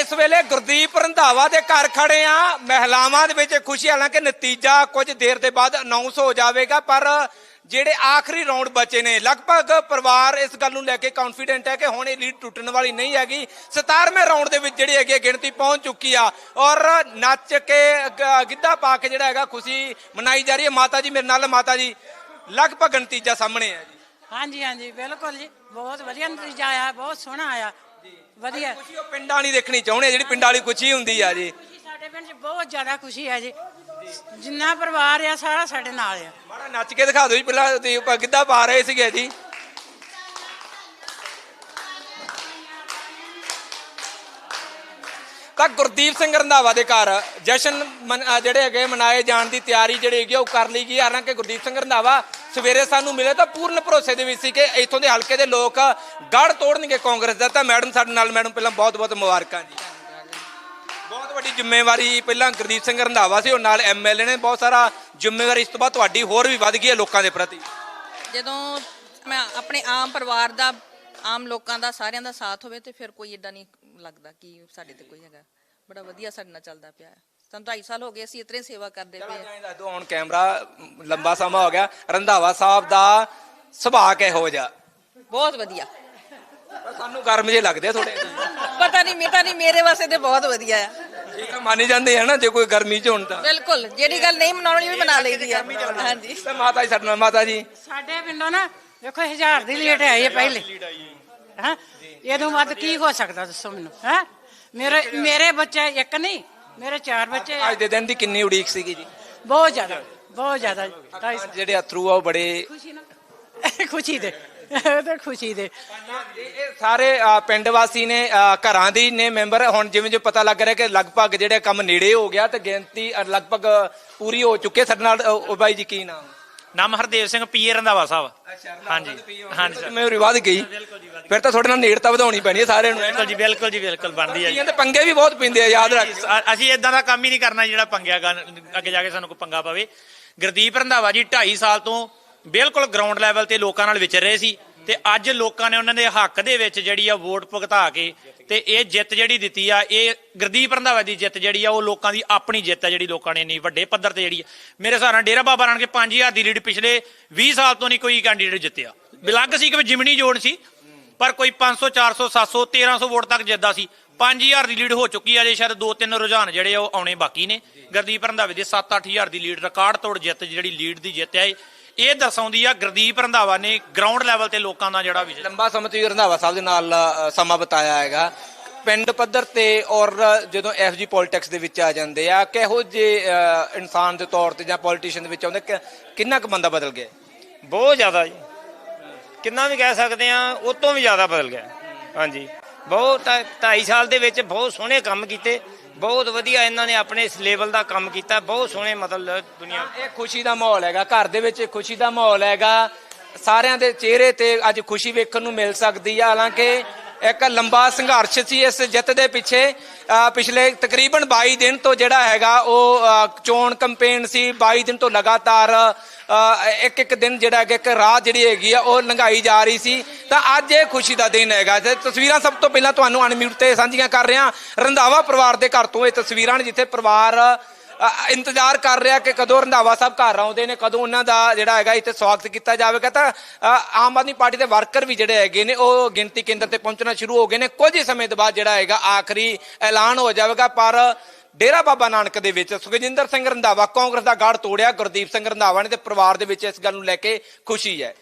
ਇਸ ਵੇਲੇ ਗੁਰਦੀਪ ਰੰਧਾਵਾ ਦੇ ਘਰ ਖੜੇ ਆ। ਮਹਿਲਾਵਾਂ ਦੇ ਵਿੱਚ ਖੁਸ਼ੀ, ਹਾਲਾਂਕਿ ਨਤੀਜਾ ਕੁਝ ਦੇਰ ਦੇ ਬਾਅਦ ਅਨਾਉਂਸ ਹੋ ਜਾਵੇਗਾ, ਪਰ ਜਿਹੜੇ ਆਖਰੀ ਰਾਉਂਡ ਬਚੇ ਨੇ, ਲਗਭਗ ਪਰਿਵਾਰ ਇਸ ਗੱਲ ਨੂੰ ਲੈ ਕੇ ਕੌਨਫੀਡੈਂਟ ਹੈ ਕਿ ਹੁਣ ਇਹ ਲੀਡ ਟੁੱਟਣ ਵਾਲੀ ਨਹੀਂ ਹੈਗੀ। 17ਵੇਂ ਰਾਉਂਡ ਦੇ ਵਿੱਚ ਜਿਹੜੀ ਹੈਗੀ ਗਿਣਤੀ ਪਹੁੰਚ ਚੁੱਕੀ ਆ ਔਰ ਨੱਚ ਕੇ ਗਿੱਧਾ ਪਾ ਕੇ ਜਿਹੜਾ ਹੈਗਾ ਖੁਸ਼ੀ ਮਨਾਈ ਜਾ ਰਹੀ ਹੈ। ਮਾਤਾ ਜੀ ਮੇਰੇ ਨਾਲ, ਮਾਤਾ ਜੀ, ਲਗਭਗ ਨਤੀਜਾ ਸਾਹਮਣੇ ਆ ਜੀ। ਹਾਂਜੀ ਹਾਂਜੀ, ਬਿਲਕੁਲ ਜੀ। ਬਹੁਤ ਵਧੀਆ ਨਤੀਜਾ ਆਇਆ, ਬਹੁਤ ਸੋਹਣਾ ਆਇਆ। ਵਧੀਆ। ਖੁਸ਼ੀ ਉਹ ਪਿੰਡਾਂ ਵਾਲੀ ਦੇਖਣੀ ਚਾਹੁੰਦੇ ਆ ਜਿਹੜੀ ਪਿੰਡਾਂ ਵਾਲੀ ਖੁਸ਼ੀ ਹੁੰਦੀ ਆ ਜੀ। ਖੁਸ਼ੀ ਸਾਡੇ ਪਿੰਡ 'ਚ ਬਹੁਤ ਜ਼ਿਆਦਾ ਖੁਸ਼ੀ ਹੈ ਜੀ। ਜਿੰਨਾ ਪਰਿਵਾਰ ਆ ਸਾਰਾ ਸਾਡੇ ਨਾਲ ਆ। ਮਾੜਾ ਨੱਚ ਕੇ ਦਿਖਾ ਦਿਓ ਜੀ ਪਹਿਲਾਂ ਤੁਸੀਂ ਆਪਾਂ ਗਿੱਧਾ ਪਾ ਰਹੇ ਸੀਗੇ ਜੀ? ਤਾਂ ਗੁਰਦੀਪ ਸਿੰਘ ਰੰਧਾਵਾ ਦੇ ਘਰ ਜਸ਼ਨ ਮਨ- ਜਿਹੜੇ ਹੈਗੇ ਮਨਾਏ ਜਾਣ ਦੀ ਤਿਆਰੀ ਜਿਹੜੀ ਹੈਗੀ ਆ ਉਹ ਕਰ ਲਈ ਗਈ ਹਾਲਾਂਕਿ ਗੁਰਦੀਪ ਸਿੰਘ ਰੰਧਾਵਾ ਸਵੇਰੇ ਸਾਨੂੰ ਮਿਲੇ ਤਾਂ ਪੂਰਨ ਭਰੋਸੇ ਦੇ ਵਿੱਚ ਸੀ ਕਿ ਇੱਥੋਂ ਦੇ ਹਲਕੇ ਦੇ ਲੋਕ ਗੜ ਤੋੜਨਗੇ ਕਾਂਗਰਸ ਦਾ। ਤਾਂ ਮੈਡਮ ਸਾਡੇ ਨਾਲ, ਮੈਡਮ ਪਹਿਲਾਂ ਬਹੁਤ ਬਹੁਤ ਮੁਬਾਰਕਾਂ ਜੀ। ਬਹੁਤ ਵੱਡੀ ਜ਼ਿੰਮੇਵਾਰੀ ਪਹਿਲਾਂ ਗੁਰਦੀਪ ਸਿੰਘ ਰੰਧਾਵਾ ਸੀ, ਉਹ ਨਾਲ ਐਮਐਲਏ ਨੇ ਬਹੁਤ ਸਾਰਾ ਜ਼ਿੰਮੇਵਾਰੀ, ਇਸ ਤੋਂ ਬਾਅਦ ਤੁਹਾਡੀ ਹੋਰ ਵੀ ਵੱਧ ਗਈ ਹੈ ਲੋਕਾਂ ਦੇ ਪ੍ਰਤੀ। ਜਦੋਂ ਮੈਂ ਆਪਣੇ ਆਮ ਪਰਿਵਾਰ ਦਾ, ਆਮ ਲੋਕਾਂ ਦਾ ਸਾਰਿਆਂ ਦਾ ਸਾਥ ਹੋਵੇ ਤੇ ਫਿਰ ਕੋਈ ਇਦਾਂ ਨਹੀਂ ਲੱਗਦਾ ਕਿ ਸਾਡੇ ਤੇ ਕੋਈ ਹੈਗਾ। ਬੜਾ ਵਧੀਆ ਸਾਡੇ ਨਾਲ ਚੱਲਦਾ ਪਿਆ। ਹੈ। ਸਾਨੂੰ 2.5 ਸਾਲ ਹੋ ਗਏ ਅਸੀਂ ਇਤਨੇ ਸੇਵਾ ਕਰਦੇ ਪਏ ਹਾਂ। ਦੱਸ ਦਿਓ ਹੁਣ ਕੈਮਰਾ ਲੰਬਾ ਸਮਾਂ ਹੋ ਗਿਆ। ਰੰਧਾਵਾ ਸਾਹਿਬ ਦਾ ਸੁਭਾਅ ਕਿਹੋ ਜਿਹਾ? ਬਹੁਤ ਵਧੀਆ। ਪਰ ਸਾਨੂੰ ਗਰਮ ਜੇ ਲੱਗਦੇ ਥੋੜੇ ਪਤਾ ਨਹੀਂ ਮੇਤਾ ਨਹੀਂ ਮੇਰੇ ਵਾਸਤੇ ਤੇ ਬਹੁਤ ਵਧੀਆ ਆ। ਠੀਕ ਆ ਮੰਨ ਜਾਂਦੇ ਆ ਨਾ ਜੇ ਕੋਈ ਗਰਮੀ ਚ ਹੋਣ ਤਾਂ। ਬਿਲਕੁਲ ਜਿਹੜੀ ਗੱਲ ਨਹੀਂ ਮਨਾਉਣੀ ਉਹ ਵੀ ਮਨਾ ਲਈਦੀ ਆ। ਹਾਂਜੀ। ਤੇ ਮਾਤਾ ਜੀ ਸਾਡੇ ਨਾਲ ਮਾਤਾ ਜੀ। ਸਾਡੇ ਪਿੰਡੋਂ ਨਾ ਵੇਖੋ ਹਜ਼ਾਰ ਦੀ ਲੀਡ ਆਈ ਹੈ ਪਹਿਲੇ। ਹਾਂ? ਇਹਦੋਂ ਵੱਧ ਕੀ ਹੋ ਸਕਦਾ ਦੱਸੋ ਮੈਨੂੰ ਹੈ? ਮੇਰੇ ਮੇਰੇ ਬੱਚੇ ਇੱਕ ਨਹੀਂ ਮੇਰੇ ਚਾਰ ਬੱਚੇ ਆ। ਅੱਜ ਦੇ ਦਿਨ ਦੀ ਕਿੰਨੀ ਉਡੀਕ ਸੀਗੀ ਜੀ? ਬਹੁਤ ਜ਼ਿਆਦਾ ਬਹੁਤ ਜ਼ਿਆਦਾ ਜੀ। ਜਿਹੜੇ ਅਥਰੂ ਆ ਉਹ ਬੜੇ ਖੁਸ਼ੀ ਦੇ ਇਹ ਤਾਂ ਖੁਸ਼ੀ ਦੇ। ਇਹ ਸਾਰੇ ਅ, ਪਿੰਡ ਵਾਸੀ ਨੇ ਅ, ਘਰਾਂ ਦੀ ਨੇ ਮੈਂਬਰ। ਹੁਣ ਜਿਵੇਂ ਜੋ ਪਤਾ ਲੱਗ ਰਿਹਾ ਕਿ ਲਗਭਗ ਜਿਹੜੇ ਕੰਮ ਨੇੜੇ ਹੋ ਗਿਆ ਤੇ ਗਿਣਤੀ ਅ, ਲਗਭਗ ਪੂਰੀ ਹੋ ਚੁੱਕੀ ਹੈ। ਸਾਡੇ ਨਾਲ ਅ, ਉਹ ਬਾਈ ਜੀ ਕੀ ਨਾਮ? ਨਾਮ ਹਰਦੇਵ ਸਿੰਘ ਪੀਏ ਰੰਧਾਵਾ ਸਾਹਿਬ। ਹਾਂਜੀ। ਹਾਂਜੀ ਸਰ। ਮੈਂ ਰਿਵਾਜ ਗਈ। ਫਿਰ ਤਾਂ ਤੁਹਾਡੇ ਨਾਲ ਨੇੜਤਾ ਵਧਾਉਣੀ ਪੈਣੀ ਹੈ ਸਾਰਿਆਂ ਨੂੰ। ਬਿਲਕੁਲ ਜੀ ਬਿਲਕੁਲ ਜੀ ਬਿਲਕੁਲ ਬਣਦੀ ਹੈ ਜੀ। ਦੇ ਪੰਗੇ ਵੀ ਬਹੁਤ ਪੈਂਦੇ ਆ ਯਾਦ ਰੱਖ। ਅਸੀਂ ਇਦਾਂ ਦਾ ਕੰਮ ਹੀ ਨਹੀਂ ਕਰਨਾ ਜਿਹੜਾ ਪੰਗਿਆ ਅੱਗੇ ਜਾ ਕੇ ਸਾਨੂੰ ਕੋਈ ਪੰਗਾ ਪਵੇ। ਗੁਰਦੀਪ ਰੰਧਾਵਾ ਜੀ 2.5 ਸਾਲ ਤੋਂ ਬਿਲਕੁਲ ਗਰਾਊਂਡ ਲੈਵਲ ਤੇ ਲੋਕਾਂ ਨਾਲ ਵਿਚਰ ਰਹੇ ਸੀ। ਤੇ ਅੱਜ ਲੋਕਾਂ ਨੇ ਉਹਨਾਂ ਦੇ ਹੱਕ ਦੇ ਵਿੱਚ ਜਿਹੜੀ ਆ ਵੋਟ ਭੁਗਤਾ ਕੇ ਤੇ ਇਹ ਜਿੱਤ ਜਿਹੜੀ ਦਿੱਤੀ ਆ, ਇਹ ਗੁਰਦੀਪ ਰੰਧਾਵਾ ਦੀ ਜਿੱਤ ਜਿਹੜੀ ਆ, ਉਹ ਲੋਕਾਂ ਦੀ ਆਪਣੀ ਜਿੱਤ ਆ ਜਿਹੜੀ ਲੋਕਾਂ ਨੇ ਨਹੀਂ ਵੱਡੇ ਪੱਧਰ ਤੇ ਜਿਹੜੀ ਮੇਰੇ ਹਿਸਾਬ ਨਾਲ ਡੇਰਾ ਬਾਬਾ ਨਾਨਕ 5000 ਦੀ ਲੀਡ ਪਿਛਲੇ 20 ਸਾਲ ਤੋਂ ਨਹੀਂ ਕੋਈ ਕੈਂਡੀਡੇਟ ਜਿੱਤਿਆ। ਬਿਲੱਗ ਸੀ ਕਿ ਜਿਮਣੀ ਜੋੜ ਸੀ, ਪਰ ਕੋਈ 500 400 700 1300 ਵੋਟ ਤੱਕ ਜਿੱਤਦਾ ਸੀ। 5000 ਦੀ ਲੀਡ ਹੋ ਚੁੱਕੀ ਆ ਜੇ ਸ਼ਾਇਦ ਦੋ ਤਿੰਨ ਰੁਝਾਨ ਜਿਹੜੇ ਆ ਉਹ ਆਉਣੇ ਬਾਕੀ ਨੇ। ਗਰਦੀਪ ਰੰਧਾਵੇ ਦੀ 7-8000 ਦੀ ਲੀਡ ਰਿਕਾਰਡ ਤੋੜ ਜਿੱਤ ਜਿਹੜੀ ਲੀਡ ਦੀ ਜਿੱਤ ਹੈ ਇਹ ਦਰਸਾਉਂਦੀ ਆ ਗੁਰਦੀਪ ਰੰਧਾਵਾ ਨੇ ਗਰਾਊਂਡ ਲੈਵਲ ਤੇ ਲੋਕਾਂ ਦਾ ਜਿਹੜਾ ਵਿਜਨ ਲੰਬਾ ਸਮਾਂ ਤੁਸੀਂ ਰੰਧਾਵਾ ਸਾਹਿਬ ਦੇ ਨਾਲ ਸਮਾਂ ਬਤਾਇਆ ਹੈਗਾ। ਪਿੰਡ ਪੱਧਰ ਤੇ ਔਰ ਜਦੋਂ ਐਫਜੀ ਪੋਲਿਟਿਕਸ ਦੇ ਵਿੱਚ ਆ ਜਾਂਦੇ ਆ ਕਿਹੋ ਜੇ ਇਨਸਾਨ ਦੇ ਤੌਰ ਤੇ ਜਾਂ ਪੋਲੀਟੀਸ਼ੀਅਨ ਦੇ ਵਿੱਚ ਆਉਂਦੇ ਕਿੰਨਾ ਕੁ ਬੰਦਾ ਬਦਲ ਗਿਆ? ਬਹੁਤ ਜ਼ਿਆਦਾ ਜੀ। ਕਿੰਨਾ ਵੀ ਕਹਿ ਸਕਦੇ ਆ ਉਹ ਤੋਂ ਵੀ ਜ਼ਿਆਦਾ ਬਦਲ ਗਿਆ। ਹਾਂਜੀ। ਬਹੁਤ 2.5 ਸਾਲ ਦੇ ਵਿੱਚ ਬਹੁਤ ਸੋਹਣੇ ਕੰਮ ਕੀਤੇ। ਬਹੁਤ ਵਧੀਆ ਇਹਨਾਂ ਨੇ ਆਪਣੇ ਇਸ ਲੈਵਲ ਦਾ ਕੰਮ ਕੀਤਾ। ਬਹੁਤ ਸੋਹਣੇ ਮਤਲਬ ਦੁਨੀਆ ਇਹ ਖੁਸ਼ੀ ਦਾ ਮਾਹੌਲ ਹੈਗਾ। ਘਰ ਦੇ ਵਿੱਚ ਖੁਸ਼ੀ ਦਾ ਮਾਹੌਲ ਹੈਗਾ। ਸਾਰਿਆਂ ਦੇ ਚਿਹਰੇ ਤੇ ਅੱਜ ਖੁਸ਼ੀ ਵੇਖਣ ਨੂੰ ਮਿਲ ਸਕਦੀ ਆ। ਹਾਲਾਂਕਿ ਇੱਕ ਲੰਬਾ ਸੰਘਰਸ਼ ਸੀ ਇਸ ਜਿੱਤ ਦੇ ਪਿੱਛੇ। ਪਿਛਲੇ ਤਕਰੀਬਨ 22 ਦਿਨ ਤੋਂ ਜਿਹੜਾ ਹੈਗਾ, ਉਹ ਚੋਣ ਕੈਂਪੇਨ ਸੀ। 22 ਦਿਨ ਤੋਂ ਲਗਾਤਾਰ ਇੱਕ ਇੱਕ ਦਿਨ ਜਿਹੜਾ ਹੈਗਾ, ਇੱਕ ਰਾਹ ਜਿਹੜੀ ਹੈਗੀ ਆ, ਉਹ ਲੰਘਾਈ ਜਾ ਰਹੀ ਸੀ। ਤਾਂ ਅੱਜ ਇਹ ਖੁਸ਼ੀ ਦਾ ਦਿਨ ਹੈਗਾ। ਤੇ ਤਸਵੀਰਾਂ ਸਭ ਤੋਂ ਪਹਿਲਾਂ ਤੁਹਾਨੂੰ ਅਨਮਿਊਟ ਤੇ ਸਾਂਝੀਆਂ ਕਰ ਰਿਹਾ। ਰੰਧਾਵਾ ਪਰਿਵਾਰ ਦੇ ਘਰ ਤੋਂ ਇਹ ਤਸਵੀਰਾਂ ਨੇ ਜਿੱਥੇ ਪਰਿਵਾਰ ਇੰਤਜ਼ਾਰ ਕਰ ਰਿਹਾ ਕਿ ਕਦੋਂ ਰੰਧਾਵਾ ਸਾਹਿਬ ਘਰ ਆਉਂਦੇ ਨੇ, ਕਦੋਂ ਉਹਨਾਂ ਦਾ ਜਿਹੜਾ ਹੈਗਾ ਇੱਥੇ ਸਵਾਗਤ ਕੀਤਾ ਜਾਵੇਗਾ। ਤਾਂ ਆਮ ਆਦਮੀ ਪਾਰਟੀ ਦੇ ਵਰਕਰ ਵੀ ਜਿਹੜੇ ਹੈਗੇ ਨੇ, ਉਹ ਗਿਣਤੀ ਕੇਂਦਰ ਤੇ ਪਹੁੰਚਣਾ ਸ਼ੁਰੂ ਹੋ ਗਏ ਨੇ। ਕੁਝ ਹੀ ਸਮੇਂ ਤੋਂ ਬਾਅਦ ਜਿਹੜਾ ਹੈਗਾ ਆਖਰੀ ਐਲਾਨ ਹੋ ਜਾਵੇਗਾ, ਪਰ ਡੇਰਾ ਬਾਬਾ ਨਾਨਕ ਦੇ ਵਿੱਚ ਸੁਖਜਿੰਦਰ ਸਿੰਘ ਰੰਧਾਵਾ ਕਾਂਗਰਸ ਦਾ ਗੜ ਤੋੜਿਆ। ਗੁਰਦੀਪ ਸਿੰਘ ਰੰਧਾਵਾ ਨੇ ਤੇ ਪਰਿਵਾਰ ਦੇ ਵਿੱਚ ਇਸ ਗੱਲ ਨੂੰ ਲੈ ਕੇ ਖੁਸ਼ੀ ਹੈ।